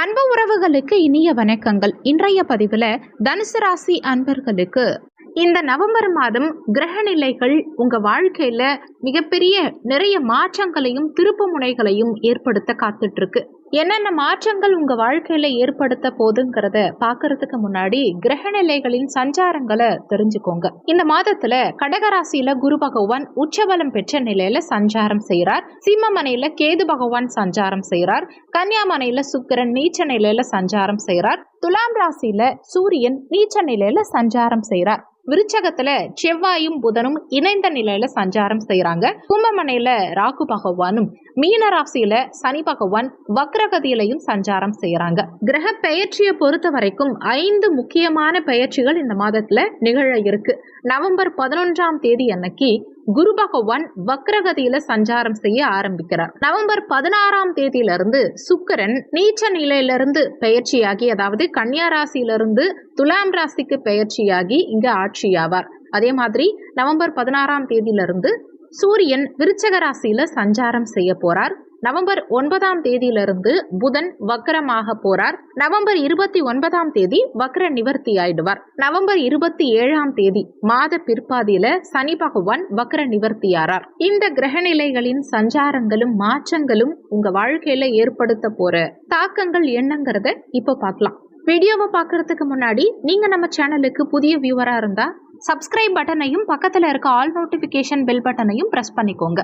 அன்பு உறவுகளுக்கு இனிய வணக்கங்கள். இன்றைய பதிவில் தனுசு ராசி அன்பர்களுக்கு இந்த நவம்பர் மாதம் கிரக நிலைகள் உங்கள் வாழ்க்கையில் மிகப்பெரிய நிறைய மாற்றங்களையும் திருப்பு முனைகளையும் ஏற்படுத்த காத்துட்ருக்கு என்னென்ன மாற்றங்கள் உங்க வாழ்க்கையில ஏற்படுத்த போதுங்கிறத பாக்குறதுக்கு முன்னாடி கிரக நிலைகளின் சஞ்சாரங்களை தெரிஞ்சுக்கோங்க. இந்த மாதத்துல கடகராசியில குரு பகவான் உச்சபலம் பெற்ற நிலையில சஞ்சாரம் செய்யறார் சிம்மமனையில கேது பகவான் சஞ்சாரம் செய்யறார் கன்னியாமனையில சுக்கிரன் நீச்ச நிலையில சஞ்சாரம் செய்யறார் துலாம் ராசியில சூரியன் நீச்ச நிலையில சஞ்சாரம் செய்யறார் விருச்சகத்துல செவ்வாயும் புதனும் இணைந்த நிலையில சஞ்சாரம் செய்யறாங்க கும்பமனையில ராகு பகவானும் மீன ராசியில சனி பகவான் வக்ரகதியிலையும் சஞ்சாரம் செய்யறாங்க. கிரக பெயர்ச்சியை பொறுத்த வரைக்கும் ஐந்து முக்கியமான பெயர்ச்சிகள் இந்த மாதத்துல நிகழ இருக்கு. நவம்பர் பதினொன்றாம் தேதி அன்னைக்கு குரு பகவான் வக்ரகதியில சஞ்சாரம் செய்ய ஆரம்பிக்கிறார். நவம்பர் பதினாறாம் தேதியிலிருந்து சுக்கரன் நீச்ச நிலையிலிருந்து பெயர்ச்சியாகி அதாவது கன்னியா ராசியிலிருந்து துலாம் ராசிக்கு பெயர்ச்சியாகி இங்க ஆட்சியாவார். அதே மாதிரி நவம்பர் பதினாறாம் தேதியிலிருந்து சூரியன் விருச்சக ராசியில சஞ்சாரம் செய்ய போறார். நவம்பர் ஒன்பதாம் தேதியிலிருந்து புதன் வக்கரமாக போறார். நவம்பர் இருபத்தி ஒன்பதாம் தேதி வக்ர நிவர்த்தி ஆயிடுவார். நவம்பர் இருபத்தி ஏழாம் தேதி மாத பிற்பாதியில சனி பகவான் வக்ர நிவர்த்தியாரார் இந்த கிரகநிலைகளின் சஞ்சாரங்களும் மாற்றங்களும் உங்க வாழ்க்கையில ஏற்படுத்த போற தாக்கங்கள் என்னங்கிறத இப்போ பார்க்கலாம். வீடியோவை பார்க்கறதுக்கு முன்னாடி நீங்க நம்ம சேனலுக்கு புதிய வியூவரா இருந்தா சப்ஸ்கிரைப் பட்டனையும் பக்கத்தில் இருக்க ஆல் நோட்டிஃபிகேஷன் பெல் பட்டனையும் பிரஸ் பண்ணிக்கோங்க.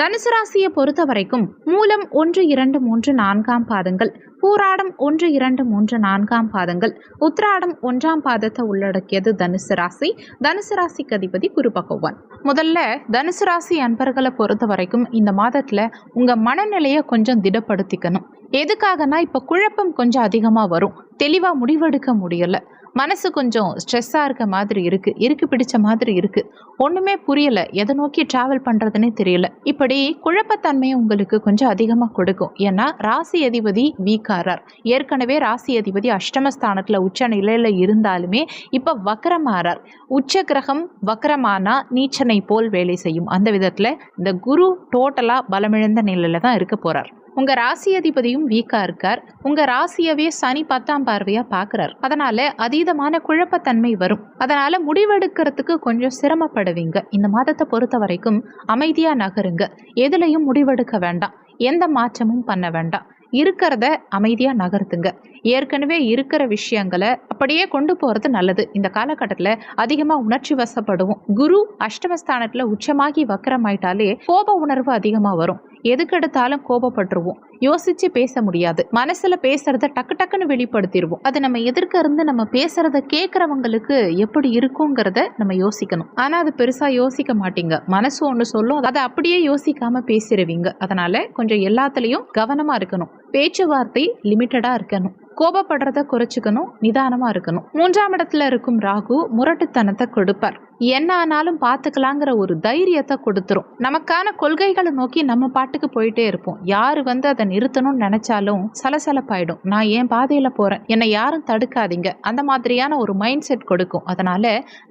தனுசு ராசியை பொறுத்த வரைக்கும் மூலம் ஒன்று இரண்டு மூன்று நான்காம் பாதங்கள் பூராடம் ஒன்று இரண்டு மூன்று நான்காம் பாதங்கள் உத்ராடம் ஒன்றாம் பாதத்தை உள்ளடக்கியது தனுசு ராசி. தனுசு ராசிக்கு அதிபதி குரு பகவான். முதல்ல தனுசு ராசி அன்பர்களை பொறுத்த வரைக்கும் இந்த மாதத்தில் உங்கள் மனநிலையை கொஞ்சம் திடப்படுத்திக்கணும். எதுக்காகனா இப்போ குழப்பம் கொஞ்சம் அதிகமாக வரும். தெளிவாக முடிவெடுக்க முடியலை. மனசு கொஞ்சம் ஸ்ட்ரெஸ்ஸாக இருக்க மாதிரி இருக்குது இருக்கு பிடிச்ச மாதிரி இருக்குது ஒன்றுமே புரியலை. எதை நோக்கி ட்ராவல் பண்ணுறதுனே தெரியல. இப்படி குழப்பத்தன்மையை உங்களுக்கு கொஞ்சம் அதிகமாக கொடுக்கும். ஏன்னா ராசி அதிபதி வீக்காரார் ஏற்கனவே ராசி அதிபதி அஷ்டமஸ்தானத்தில் உச்ச நிலையில் இருந்தாலுமே இப்போ வக்கரமாறார் உச்ச கிரகம் வக்கரமானா நீச்சனை போல் வேலை செய்யும். அந்த விதத்தில் இந்த குரு டோட்டலாக பலமிழந்த நிலையில் தான் இருக்க போகிறார் உங்கள் ராசி அதிபதியும் வீக்காக இருக்கார். உங்கள் ராசியவே சனி பத்தாம் பார்வையாக பார்க்குறார் அதனால் அதீதமான குழப்பத்தன்மை வரும். அதனால் முடிவெடுக்கிறதுக்கு கொஞ்சம் சிரமப்படுவீங்க. இந்த மாதத்தை பொறுத்த வரைக்கும் அமைதியாக நகருங்க. எதுலையும் முடிவெடுக்க வேண்டாம். எந்த மாற்றமும் பண்ண வேண்டாம். இருக்கிறத அமைதியாக நகர்த்துங்க. ஏற்கனவே இருக்கிற விஷயங்களை அப்படியே கொண்டு போகிறது நல்லது. இந்த காலகட்டத்தில் அதிகமாக உணர்ச்சி வசப்படுவோம். குரு அஷ்டமஸ்தானத்தில் உச்சமாகி வக்கரமாயிட்டாலே கோப உணர்வு அதிகமாக வரும். எதுக்கெடுத்தாலும் கோபப்பட்டுருவோம். யோசிச்சு பேச முடியாது. மனசுல பேசுறத டக்கு டக்குன்னு வெளிப்படுத்திடுவோம் அது நம்ம எதிர்க்க இருந்து நம்ம பேசுறத கேட்கறவங்களுக்கு எப்படி இருக்குங்கிறத நம்ம யோசிக்கணும். ஆனா அது பெருசா யோசிக்க மாட்டீங்க. மனசு ஒன்று சொல்லும் அதை அப்படியே யோசிக்காம பேசிடுவீங்க அதனால கொஞ்சம் எல்லாத்துலயும் கவனமா இருக்கணும். பேச்சுவார்த்தை லிமிட்டடா இருக்கணும். கோபப்படுறத குறைச்சிக்கணும் நிதானமா இருக்கணும். மூன்றாம் இடத்துல இருக்கும் ராகு முரட்டுத்தனத்தை கொடுப்பார். என்ன ஆனாலும் பார்த்துக்கலாங்கிற ஒரு தைரியத்தை கொடுத்துரும். நமக்கான கொள்கைகளை நோக்கி நம்ம பாட்டுக்கு போயிட்டே இருப்போம். யாரு வந்து அதை நிறுத்தணும்னு நினைச்சாலும் சலசலப்பாயிடும். நான் ஏன் பாதையில போறேன்? என்னை யாரும் தடுக்காதீங்க. அந்த மாதிரியான ஒரு மைண்ட் செட் கொடுக்கும். அதனால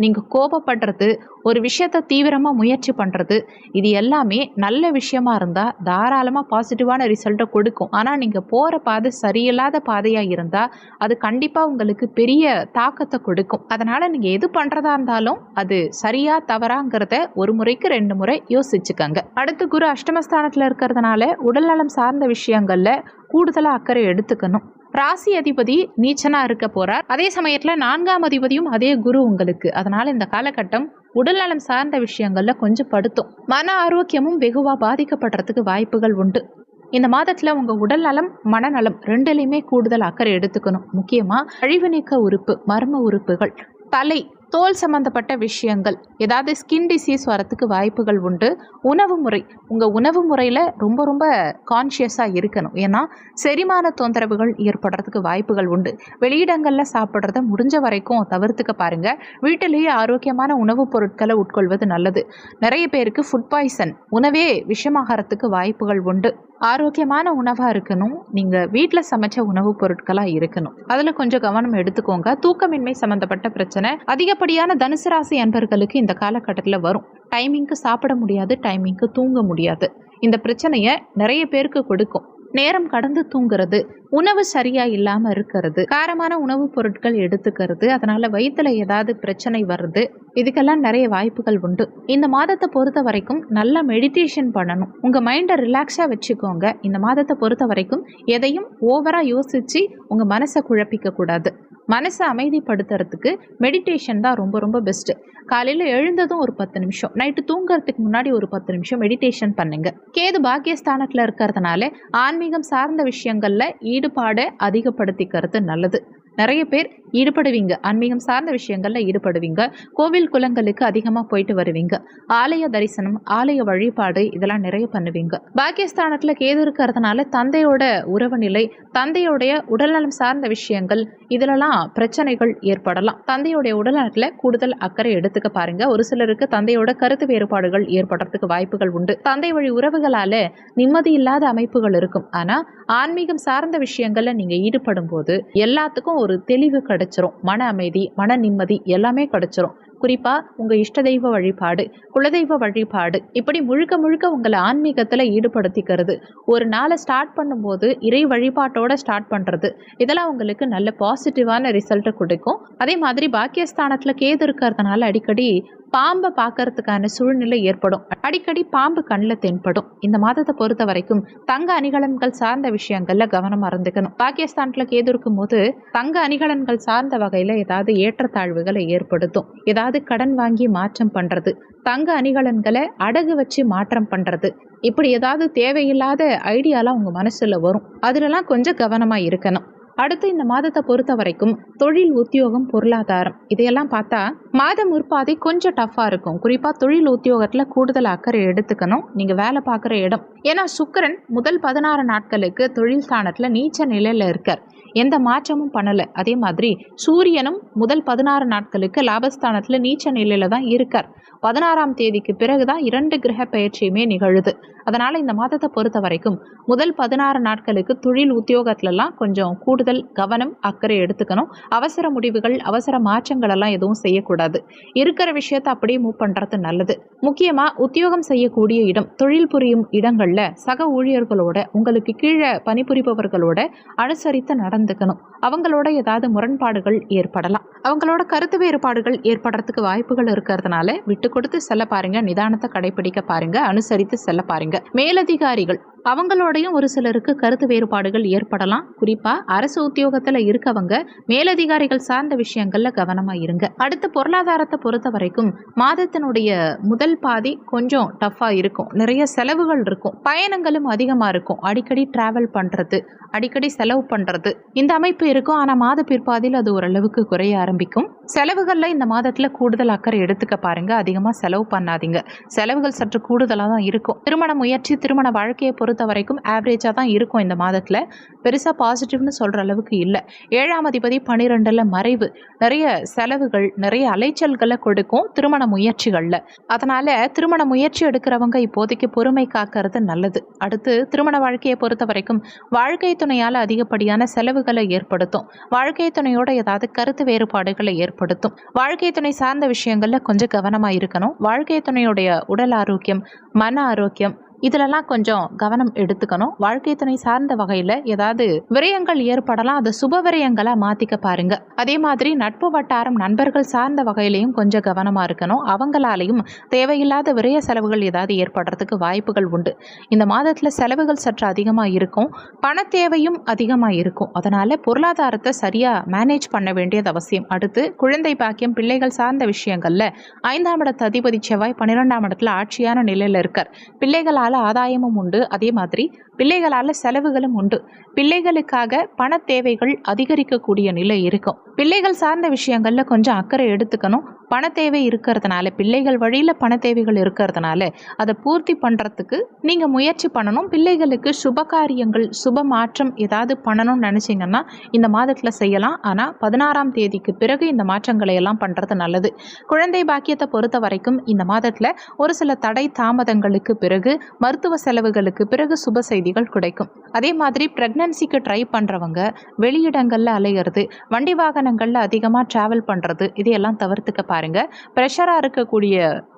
நீங்க கோபப்படுறது ஒரு விஷயத்த தீவிரமாக முயற்சி பண்ணுறது இது எல்லாமே நல்ல விஷயமா இருந்தால் தாராளமாக பாசிட்டிவான ரிசல்ட்டை கொடுக்கும். ஆனால் நீங்கள் போகிற பாதை சரியில்லாத பாதையாக இருந்தால் அது கண்டிப்பாக உங்களுக்கு பெரிய தாக்கத்தை கொடுக்கும். அதனால் நீங்கள் எது பண்ணுறதா இருந்தாலும் அது சரியா தவறாங்கிறத ஒரு முறைக்கு ரெண்டு முறை யோசிச்சுக்கங்க. அடுத்து குரு அஷ்டமஸ்தானத்துல இருக்கிறதுனால உடல்நலம் சார்ந்த விஷயங்கள்ல கூடுதலா அக்கறை எடுத்துக்கணும். ராசி அதிபதி நீச்சனா இருக்க போறார். அதே சமயத்துல நான்காம் அதிபதியும் அதே குரு உங்களுக்கு. அதனால இந்த காலகட்டம் உடல்நலம் சார்ந்த விஷயங்கள்ல கொஞ்சம் படுத்தும். மன ஆரோக்கியமும் வெகுவா பாதிக்கப்படுறதுக்கு வாய்ப்புகள் உண்டு. இந்த மாதத்துல உங்க உடல் நலம் மனநலம் ரெண்டுலையுமே கூடுதல் அக்கறை எடுத்துக்கணும். முக்கியமா அழிவு நீக்க உறுப்பு மர்ம உறுப்புகள் தலை தோல் சம்பந்தப்பட்ட விஷயங்கள் ஏதாவது ஸ்கின் டிசீஸ் வரத்துக்கு வாய்ப்புகள் உண்டு. உணவு முறை உங்கள் உணவு முறையில் ரொம்ப ரொம்ப கான்ஷியஸாக இருக்கணும். ஏன்னா செரிமான தொந்தரவுகள் ஏற்படுறதுக்கு வாய்ப்புகள் உண்டு. வெளியிடங்களில் சாப்பிட்றத முடிஞ்ச வரைக்கும் தவிர்த்துக்க பாருங்கள் வீட்டிலேயே ஆரோக்கியமான உணவுப் பொருட்களை உட்கொள்வது நல்லது. நிறைய பேருக்கு ஃபுட் பாய்சன் உணவே விஷமாகறதுக்கு வாய்ப்புகள் உண்டு. ஆரோக்கியமான உணவாக இருக்கணும். நீங்கள் வீட்டில் சமைச்ச உணவுப் பொருட்களாக இருக்கணும். அதில் கொஞ்சம் கவனம் எடுத்துக்கோங்க. தூக்கமின்மை சம்மந்தப்பட்ட பிரச்சனை அதிகப்படியான தனுசு ராசி அன்பர்களுக்கு இந்த காலகட்டத்தில் வரும். டைமிங்க்கு சாப்பிட முடியாது டைமிங்க்கு தூங்க முடியாது. இந்த பிரச்சனையை நிறைய பேருக்கு கொடுக்கும். நேரம் கடந்து தூங்குறது உணவு சரியா இல்லாமல் இருக்கிறது காரமான உணவுப் பொருட்கள் எடுத்துக்கிறது அதனால வயிற்றுல ஏதாவது பிரச்சனை வருது இதுக்கெல்லாம் நிறைய வாய்ப்புகள் உண்டு. இந்த மாதத்தை பொறுத்த வரைக்கும் நல்லா மெடிடேஷன் பண்ணணும். உங்க மைண்டை ரிலாக்ஸா வச்சுக்கோங்க. இந்த மாதத்தை பொறுத்த வரைக்கும் எதையும் ஓவரா யோசிச்சு உங்க மனசை குழப்பிக்க கூடாது. மனசை அமைதிப்படுத்துறதுக்கு மெடிடேஷன் தான் ரொம்ப ரொம்ப பெஸ்ட்டு காலையில் எழுந்ததும் ஒரு பத்து நிமிஷம். நைட்டு தூங்குறதுக்கு முன்னாடி ஒரு பத்து நிமிஷம் மெடிடேஷன் பண்ணுங்க. கேது பாக்கியஸ்தானத்தில் இருக்கிறதுனால ஆன்மீகம் சார்ந்த விஷயங்களில் ஈடுபாடை அதிகப்படுத்திக்கிறது நல்லது. நிறைய பேர் ஈடுபடுவீங்க. ஆன்மீகம் சார்ந்த விஷயங்களில் ஈடுபடுவீங்க. கோவில் குளங்களுக்கு அதிகமாக போயிட்டு வருவீங்க. ஆலய தரிசனம் ஆலய வழிபாடு இதெல்லாம் நிறைய பண்ணுவீங்க. பாக்கியஸ்தானத்தில் கேது இருக்கிறதுனால தந்தையோட உறவு நிலை தந்தையோடைய உடல்நலம் சார்ந்த விஷயங்கள் இதுலலாம் பிரச்சனைகள் ஏற்படலாம். தந்தையுடைய உடல்நலத்தில் கூடுதல் அக்கறை எடுத்துக்க பாருங்க. ஒரு சிலருக்கு தந்தையோட கருத்து வேறுபாடுகள் ஏற்படுறதுக்கு வாய்ப்புகள் உண்டு. தந்தை வழி உறவுகளால நிம்மதி இல்லாத அமைப்புகள் இருக்கும். ஆனா ஆன்மீகம் சார்ந்த விஷயங்கள்ல நீங்க ஈடுபடும் போது எல்லாத்துக்கும் ஒரு தெளிவு கிடைச்சிரும். மன அமைதி மன நிம்மதி எல்லாமே கிடைச்சிரும். குறிப்பா உங்க இஷ்ட தெய்வ வழிபாடு குலதெய்வ வழிபாடு இப்படி முழுக்க முழுக்க உங்களை ஆன்மீகத்துல ஈடுபடுத்திக்கிறது. ஒரு நாளை ஸ்டார்ட் பண்ணும்போது இறை வழிபாட்டோட ஸ்டார்ட் பண்றது. இதெல்லாம் உங்களுக்கு நல்ல பாசிட்டிவான ரிசல்ட்டை கொடுக்கும். அதே மாதிரி பாக்கியஸ்தானத்துல கேது இருக்கிறதுனால அடிக்கடி பாம்பை பார்க்கறதுக்கான சூழ்நிலை ஏற்படும். அடிக்கடி பாம்பு கண்ணில் தென்படும். இந்த மாதத்தை பொறுத்த வரைக்கும் தங்க அணிகலன்கள் சார்ந்த விஷயங்கள்ல கவனம் இருந்துக்கணும். பாகிஸ்தான்ல கேது இருக்கும் போது தங்க அணிகலன்கள் சார்ந்த வகையில ஏதாவது ஏற்றத்தாழ்வுகளை ஏற்படுத்தும். ஏதாவது கடன் வாங்கி மாற்றம் பண்றது. தங்க அணிகலன்களை அடகு வச்சு மாற்றம் பண்றது. இப்படி ஏதாவது தேவையில்லாத ஐடியாலாம் உங்க மனசுல வரும். அதுலலாம் கொஞ்சம் கவனமா இருக்கணும். அடுத்து இந்த மாதத்தை பொறுத்த வரைக்கும் தொழில் உத்தியோகம் பொருளாதாரம். இதையெல்லாம் பார்த்தா மாதம் முற்பாதை கொஞ்சம் டஃப்பாக இருக்கும். குறிப்பாக தொழில் உத்தியோகத்தில் கூடுதல் அக்கறை எடுத்துக்கணும். நீங்கள் வேலை பார்க்குற இடம். ஏன்னா சுக்கரன் முதல் பதினாறு நாட்களுக்கு தொழில் ஸ்தானத்தில் நீச்ச நிலையில் இருக்கார். எந்த மாற்றமும் பண்ணலை. அதே மாதிரி சூரியனும் முதல் பதினாறு நாட்களுக்கு லாபஸ்தானத்தில் நீச்ச நிலையில தான் இருக்கார். பதினாறாம் தேதிக்கு பிறகுதான் இரண்டு கிரக பயிற்சியுமே நிகழுது. அதனால இந்த மாதத்தை பொறுத்த வரைக்கும் முதல் பதினாறு நாட்களுக்கு தொழில் உத்தியோகத்துலலாம் கொஞ்சம் கூடுதல் கவனம் அக்கறை எடுத்துக்கணும். அவசர முடிவுகள் அவசர மாற்றங்கள் எல்லாம் எதுவும் செய்யக்கூடாது. இருக்கிற விஷயத்தை அப்படியே மூவ் பண்றது நல்லது. முக்கியமா உத்தியோகம் செய்யக்கூடிய இடம் தொழில் புரியும் இடங்கள்ல சக ஊழியர்களோட உங்களுக்கு கீழே பணிபுரிபவர்களோட அனுசரித்து நடந்துக்கணும் அவங்களோட ஏதாவது முரண்பாடுகள் ஏற்படலாம். அவங்களோட கருத்து வேறுபாடுகள் ஏற்படுறதுக்கு வாய்ப்புகள் இருக்கிறதுனால விட்டு கொடுத்து செல்ல பாருங்க நிதானத்தை கடைபிடிக்க பாருங்க அனுசரித்து செல்ல பாருங்க. மேலதிகாரிகள் அவங்களோடையும் ஒரு சிலருக்கு கருத்து வேறுபாடுகள் ஏற்படலாம். குறிப்பா அரசு உத்தியோகத்துல இருக்கவங்க மேலதிகாரிகள் சார்ந்த விஷயங்கள்ல கவனமா இருங்க. அடுத்து பொருளாதாரத்தை பொறுத்த வரைக்கும் மாதத்தினுடைய முதல் பாதி கொஞ்சம் டஃப்பா இருக்கும். நிறைய செலவுகள் இருக்கும். பயணங்களும் அதிகமா இருக்கும். அடிக்கடி டிராவல் பண்றது அடிக்கடி செலவு பண்றது இந்த அமைப்பு இருக்கும். ஆனால் மாத பிற்பாதியில் அது ஓரளவுக்கு குறைய ஆரம்பிக்கும். செலவுகளில் இந்த மாதத்தில் கூடுதல் அக்கறை எடுத்துக்க பாருங்க. அதிகமாக செலவு பண்ணாதீங்க. செலவுகள் சற்று கூடுதலாக தான் இருக்கும். திருமண முயற்சி திருமண வாழ்க்கையை பொறுத்த வரைக்கும் ஆவரேஜாக தான் இருக்கும் இந்த மாதத்தில். பெருசாக பாசிட்டிவ்னு சொல்கிற அளவுக்கு இல்லை. ஏழாம் அதிபதி பன்னிரெண்டில் மறைவு. நிறைய செலவுகள் நிறைய அலைச்சல்களை கொடுக்கும் திருமண முயற்சிகளில். அதனால் திருமண முயற்சி எடுக்கிறவங்க இப்போதைக்கு பொறுமை காக்கிறது நல்லது. அடுத்து திருமண வாழ்க்கையை பொறுத்த வரைக்கும் வாழ்க்கை துணையால் அதிகப்படியான செலவுகளை ஏற்படுத்தும். வாழ்க்கை துணையோட ஏதாவது கருத்து வேறுபாடுகளை ஏற்படுத்தும். வாழ்க்கை துணை சார்ந்த விஷயங்களில் கொஞ்சம் கவனமாக இருக்கணும். வாழ்க்கை துணையுடைய உடல் ஆரோக்கியம் மன ஆரோக்கியம் இதிலெல்லாம் கொஞ்சம் கவனம் எடுத்துக்கணும். வாழ்க்கை துணை சார்ந்த வகையில் ஏதாவது விரயங்கள் ஏற்படலாம். அதை சுப விரயங்களாக மாற்றிக்க பாருங்க. அதே மாதிரி நட்பு வட்டாரம் நண்பர்கள் சார்ந்த வகையிலையும் கொஞ்சம் கவனமாக இருக்கணும். அவங்களாலையும் தேவையில்லாத விரய செலவுகள் ஏதாவது ஏற்படுறதுக்கு வாய்ப்புகள் உண்டு. இந்த மாதத்தில் செலவுகள் சற்று அதிகமாக இருக்கும். பண தேவையும் அதிகமாக இருக்கும். அதனால் பொருளாதாரத்தை சரியாக மேனேஜ் பண்ண வேண்டியது அவசியம். அடுத்து குழந்தை பாக்கியம் பிள்ளைகள் சார்ந்த விஷயங்களில் ஐந்தாம் இடத்து அதிபதி செவ்வாய் பன்னிரெண்டாம் இடத்துல ஆட்சியான நிலையில் இருக்கார். பிள்ளைகளால் ஆதாயமும் உண்டு. அதே மாதிரி பிள்ளைகளால் செலவுகளும் உண்டு. பிள்ளைகளுக்காக பண தேவைகள் அதிகரிக்கக்கூடிய நிலை இருக்கும். பிள்ளைகள் சார்ந்த விஷயங்கள்ல கொஞ்சம் அக்கறை எடுத்துக்கணும். பண தேவை இருக்கிறதுனால பிள்ளைகள் வழியில் பண தேவைகள் இருக்கிறதுனால அதை பூர்த்தி பண்ணுறதுக்கு நீங்கள் முயற்சி பண்ணணும். பிள்ளைகளுக்கு சுப காரியங்கள் சுப மாற்றம் ஏதாவது பண்ணணும்னு நினச்சிங்கன்னா இந்த மாதத்தில் செய்யலாம். ஆனால் பதினாறாம் தேதிக்கு பிறகு இந்த மாற்றங்களை எல்லாம் பண்ணுறது நல்லது. குழந்தை பாக்கியத்தை பொறுத்த வரைக்கும் இந்த மாதத்தில் ஒரு சில தடை தாமதங்களுக்கு பிறகு மருத்துவ செலவுகளுக்கு பிறகு சுப செய்தி செய்திகள் கிடைக்கும். அதே மாதிரி ப்ரெக்னன்சிக்கு ட்ரை பண்ணுறவங்க வெளியிடங்களில் அலையிறது வண்டி வாகனங்களில் அதிகமாக ட்ராவல் பண்ணுறது இதையெல்லாம் தவிர்த்துக்க பாருங்கள் ப்ரெஷராக இருக்கக்கூடிய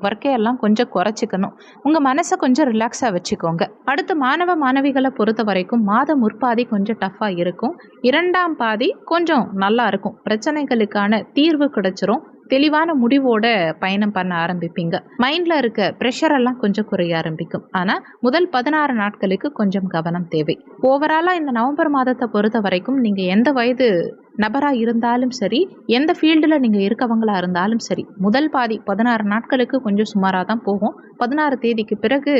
ஒர்க்கை எல்லாம் கொஞ்சம் குறைச்சிக்கணும். உங்கள் மனசை கொஞ்சம் ரிலாக்ஸாக வச்சுக்கோங்க. அடுத்து மாணவ மாணவிகளை பொறுத்த வரைக்கும் மாத முற்பாதி கொஞ்சம் டஃப்பாக இருக்கும். இரண்டாம் பாதி கொஞ்சம் நல்லா இருக்கும். பிரச்சனைகளுக்கான தீர்வு கிடைச்சிரும். தெளிவான முடிவோட பயணம் பண்ண ஆரம்பிப்பீங்க. மைண்டில் இருக்க ப்ரெஷர் எல்லாம் கொஞ்சம் குறைய ஆரம்பிக்கும். ஆனால் முதல் பதினாறு நாட்களுக்கு கொஞ்சம் கவனம் தேவை. ஓவராலாக இந்த நவம்பர் மாதத்தை பொறுத்த வரைக்கும் நீங்கள் எந்த வயது நபராக இருந்தாலும் சரி எந்த ஃபீல்டில் நீங்கள் இருக்கவங்களா இருந்தாலும் சரி முதல் பாதி பதினாறு நாட்களுக்கு கொஞ்சம் சுமாராக தான் போகும். பதினாறு தேதிக்கு பிறகு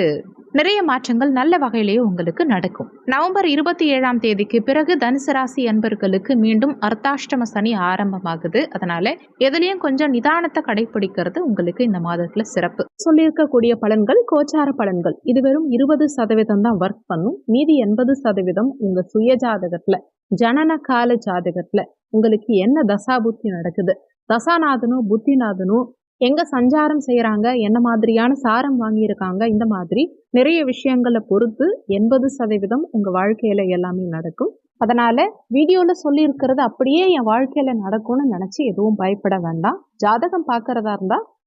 நிறைய மாற்றங்கள் நல்ல வகையிலேயே உங்களுக்கு நடக்கும். நவம்பர் இருபத்தி ஏழாம் தேதிக்கு பிறகு தனுசு ராசி அன்பர்களுக்கு மீண்டும் அர்த்தாஷ்டம சனி ஆரம்பமாகுது. அதனால எதுலேயும் கொஞ்சம் நிதானத்தை கடைபிடிக்கிறது உங்களுக்கு இந்த மாதத்துல சிறப்பு. சொல்லியிருக்கக்கூடிய பலன்கள் கோச்சார பலன்கள். இது வெறும் இருபது சதவீதம் தான் ஒர்க் பண்ணும். மீதி எண்பது சதவீதம் உங்க சுய ஜாதகத்துல ஜனன கால ஜாதகத்துல உங்களுக்கு என்ன தசாபுத்தி நடக்குது? தசாநாதனும் புத்திநாதனும் எங்க சஞ்சாரம் செய்யறாங்க? என்ன மாதிரியான சாரம் வாங்கியிருக்காங்க? இந்த மாதிரி நிறைய விஷயங்களை பொறுத்து எண்பது சதவீதம் உங்க வாழ்க்கையில எல்லாமே நடக்கும். அதனால வீடியோல சொல்லியிருக்கிறது அப்படியே என் வாழ்க்கையில நடக்கும்னு நினைச்சு எதுவும் பயப்பட வேண்டாம். ஜாதகம் பாக்குறதா இருந்தா